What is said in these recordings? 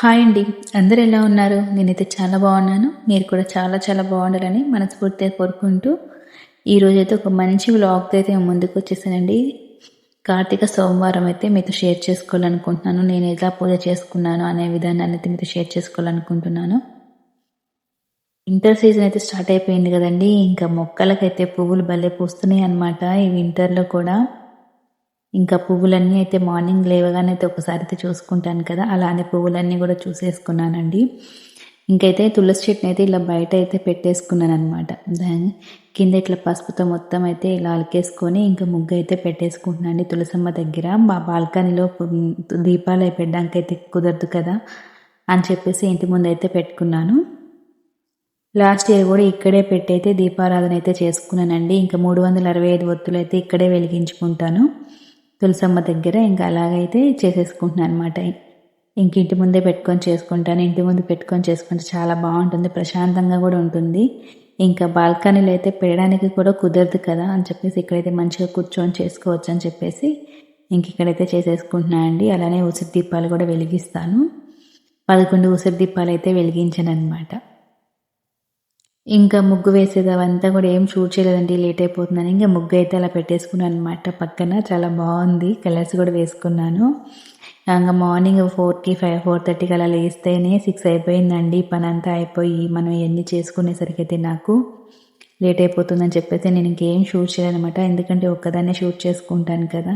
Hi అండి. అందరు ఎలా ఉన్నారు? నేనైతే చాలా బాగున్నాను. మీరు కూడా చాలా చాలా బాగుండాలని మనస్ఫూర్తిగా కోరుకుంటూ ఈరోజైతే ఒక మంచి వ్లాగ్ అయితే ముందుకు వచ్చేసానండి. కార్తీక సోమవారం అయితే మీతో షేర్ చేసుకోవాలనుకుంటున్నాను. నేను ఎలా పూజ చేసుకున్నాను అనే విధానాన్ని అయితే మీతో షేర్ చేసుకోవాలనుకుంటున్నాను. వింటర్ సీజన్ అయితే స్టార్ట్ అయిపోయింది కదండి. ఇంకా మొక్కలకైతే పువ్వులు భలే పూస్తున్నాయి అనమాట ఈ వింటర్లో కూడా. ఇంకా పువ్వులన్నీ అయితే మార్నింగ్ లేవగానే అయితే ఒకసారి అయితే చూసుకుంటాను కదా అలానే పువ్వులన్నీ కూడా చూసేసుకున్నానండి. ఇంకైతే తులసి చెట్టుని అయితే ఇలా బయట అయితే పెట్టేసుకున్నాను అనమాట దాని కింద ఇట్లా పసుపుతో మొత్తం అయితే ఇలా అలికేసుకొని ఇంకా ముగ్గు అయితే పెట్టేసుకుంటున్నాను అండి తులసమ్మ దగ్గర. మా బాల్కనీలో దీపాలు అయి పెట్టడానికి అయితే కుదరదు కదా అని చెప్పేసి ఇంటి ముందు అయితే పెట్టుకున్నాను. లాస్ట్ ఇయర్ కూడా ఇక్కడే పెట్టయితే దీపారాధన అయితే చేసుకున్నానండి. ఇంకా మూడు వందల అరవై ఐదు ఒత్తులు అయితే ఇక్కడే వెలిగించుకుంటాను. తులసమ్మ దగ్గర ఇంకా అలాగైతే చేసేసుకుంటున్నాను అనమాట ఇంక ఇంటి ముందే పెట్టుకొని చేసుకుంటాను ఇంటి ముందు పెట్టుకొని చేసుకుంటే చాలా బాగుంటుంది ప్రశాంతంగా కూడా ఉంటుంది. ఇంకా బాల్కనీలో అయితే పెట్టడానికి కూడా కుదరదు కదా అని చెప్పేసి ఇక్కడైతే మంచిగా కూర్చొని చేసుకోవచ్చు అని చెప్పేసి ఇంక ఇక్కడైతే చేసేసుకుంటున్నాను అండి. అలానే ఉసిరి దీపాలు కూడా వెలిగిస్తాను. పదకొండు ఉసిరి దీపాలు అయితే వెలిగించాను అనమాట ఇంకా ముగ్గు వేసేది అవంతా కూడా ఏం షూట్ చేయలేదండి లేట్ అయిపోతుందని. ఇంకా ముగ్గు అయితే అలా పెట్టేసుకున్నాను అనమాట పక్కన. చాలా బాగుంది. కలర్స్ కూడా వేసుకున్నాను. ఇంకా మార్నింగ్ ఫోర్కి ఫైవ్ ఫోర్ థర్టీకి అలా లేస్తేనే సిక్స్ అయిపోయిందండి. పని అంతా అయిపోయి మనం ఇవన్నీ చేసుకునేసరికి అయితే నాకు లేట్ అయిపోతుందని చెప్పేసి నేను ఇంకేం షూట్ చేయాలన్నమాట ఎందుకంటే ఒక్కదాన్నే షూట్ చేసుకుంటాను కదా.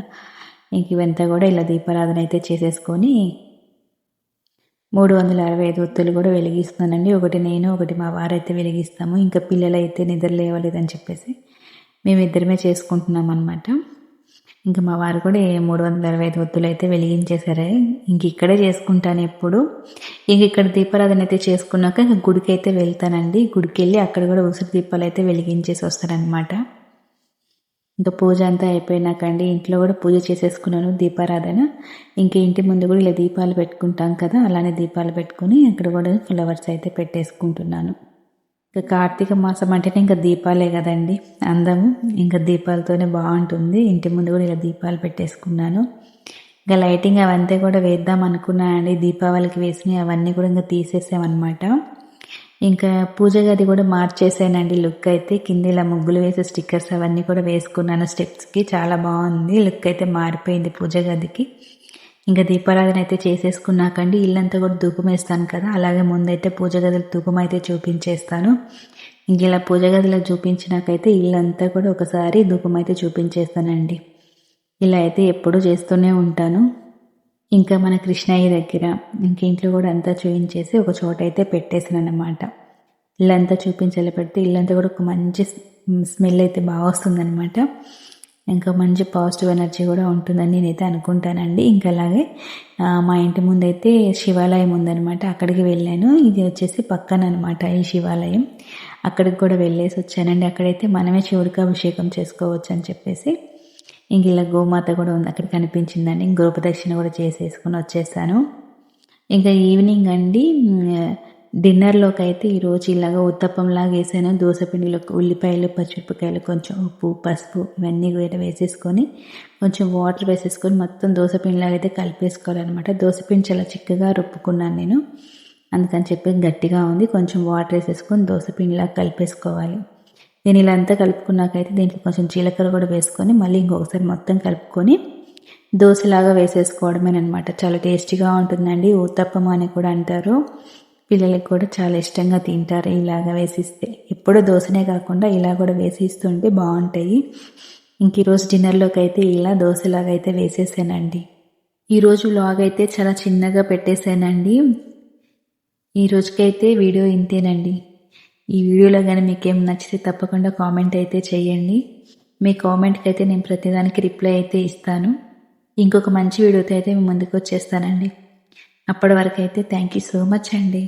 ఇంక ఇవంతా కూడా ఇలా దీపారాధన అయితే చేసేసుకొని మూడు వందల అరవై ఐదు ఒత్తులు కూడా వెలిగిస్తానండి ఒకటి నేను ఒకటి మా వారైతే వెలిగిస్తాము. ఇంకా పిల్లలు అయితే నిద్ర లేవలేదని చెప్పేసి మేమిద్దరమే చేసుకుంటున్నాం అనమాట ఇంకా మా వారు కూడా మూడు వందల అరవై ఐదు ఒత్తులు అయితే వెలిగించేశారే. ఇంక ఇక్కడే చేసుకుంటాను ఎప్పుడు. ఇంక ఇక్కడ దీపారాధన అయితే చేసుకున్నాక ఇంక గుడికి అయితే వెళ్తానండి. గుడికి వెళ్ళి అక్కడ కూడా ఉసిరి దీపాలు అయితే వెలిగించేసి వస్తారనమాట ఇంకా పూజ అంతా అయిపోయినాకండి. ఇంట్లో కూడా పూజ చేసేసుకున్నాను దీపారాధన. ఇంకా ఇంటి ముందు కూడా ఇలా దీపాలు పెట్టుకుంటాం కదా అలానే దీపాలు పెట్టుకుని అక్కడ కూడా ఫ్లవర్స్ అయితే పెట్టేసుకుంటున్నాను. ఇంకా కార్తీక మాసం అంటేనే ఇంకా దీపాలే కదండి అందము ఇంకా దీపాలతోనే బాగుంటుంది. ఇంటి ముందు కూడా ఇలా దీపాలు పెట్టేసుకున్నాను. ఇంకా లైటింగ్ అవంతా కూడా వేద్దాం అనుకున్నానండి. దీపావళికి వేసినవి అవన్నీ కూడా ఇంకా తీసేసామన్నమాట. ఇంకా పూజ గది కూడా మార్చేసానండి లుక్ అయితే. కింద ఇలా ముగ్గులు వేసే స్టిక్కర్స్ అవన్నీ కూడా వేసుకున్నాను స్టెప్స్కి చాలా బాగుంది. లుక్ అయితే మారిపోయింది పూజ గదికి. ఇంకా దీపారాధన అయితే చేసేసుకున్నాకండి. ఇల్లంతా కూడా ధూపం వేస్తాను కదా. అలాగే ముందైతే పూజ గదిలో ధూపం అయితే చూపించేస్తాను. ఇంక ఇలా పూజ గదిలో చూపించినాకైతే ఇల్లంతా కూడా ఒకసారి ధూపం అయితే చూపించేస్తానండి. ఇలా అయితే ఎప్పుడూ చేస్తూనే ఉంటాను. ఇంకా మన కృష్ణయ్య దగ్గర ఇంక ఇంట్లో కూడా అంతా చూపించేసి ఒక చోట అయితే పెట్టేసాను అనమాట ఇల్లంతా చూపించాలి పెడితే ఇల్లంతా కూడా ఒక మంచి స్మెల్ అయితే బాగా వస్తుందన్నమాట. ఇంకా మంచి పాజిటివ్ ఎనర్జీ కూడా ఉంటుందని నేనైతే అనుకుంటానండి. ఇంకా అలాగే మా ఇంటి ముందు అయితే శివాలయం ఉందనమాట అక్కడికి వెళ్ళాను. ఇది వచ్చేసి పక్కన అనమాట ఈ శివాలయం. అక్కడికి కూడా వెళ్ళేసి వచ్చానండి. అక్కడైతే మనమే శివుడికి అభిషేకం చేసుకోవచ్చు అని చెప్పేసి. ఇంక ఇలా గోమాత కూడా ఉంది. అక్కడ కనిపించిందండి. గృహప్రదక్షిణ కూడా చేసేసుకుని వచ్చేసాను. ఇంకా ఈవినింగ్ అండి డిన్నర్లోకి అయితే ఈరోజు ఇలాగ ఉత్తప్పంలాగా వేసాను. దోసపిండిలో ఉల్లిపాయలు పచ్చిమిరపకాయలు కొంచెం ఉప్పు పసుపు ఇవన్నీ కూడా వేసేసుకొని కొంచెం వాటర్ వేసేసుకొని మొత్తం దోసపిండిలాగా అయితే కలిపేసుకోవాలన్నమాట. దోసపిండి చాలా చిక్కగా రుప్పుకున్నాను నేను. అందుకని చెప్పి గట్టిగా ఉంది. కొంచెం వాటర్ వేసేసుకొని దోసపిండిలాగా కలిపేసుకోవాలి. నేను ఇలా అంతా కలుపుకున్నాకైతే దీంట్లో కొంచెం జీలకర్ర కూడా వేసుకొని మళ్ళీ ఇంకొకసారి మొత్తం కలుపుకొని దోశలాగా వేసేసుకోవడమేనమాట చాలా టేస్టీగా ఉంటుందండి. ఊతప్పం అని కూడా అంటారు. పిల్లలకి కూడా చాలా ఇష్టంగా తింటారు ఇలాగ వేసిస్తే. ఎప్పుడూ దోశనే కాకుండా ఇలా కూడా వేసిస్తుంటే బాగుంటాయి. ఇంక ఈరోజు డిన్నర్లోకి అయితే ఇలా దోశలాగా అయితే వేసేసానండి. ఈరోజు లాగ్ అయితే చాలా చిన్నగా పెట్టేశానండి. ఈ రోజుకైతే వీడియో ఇంతేనండి. ఈ వీడియోలో కానీ మీకు ఏం నచ్చితే తప్పకుండా కామెంట్ అయితే చేయండి. మీ కామెంట్కి అయితే నేను ప్రతిదానికి రిప్లై అయితే ఇస్తాను. ఇంకొక మంచి వీడియోతో అయితే మేము ముందుకు వచ్చేస్తానండి. అప్పటి వరకు అయితే థ్యాంక్ యూ సో మచ్ అండి.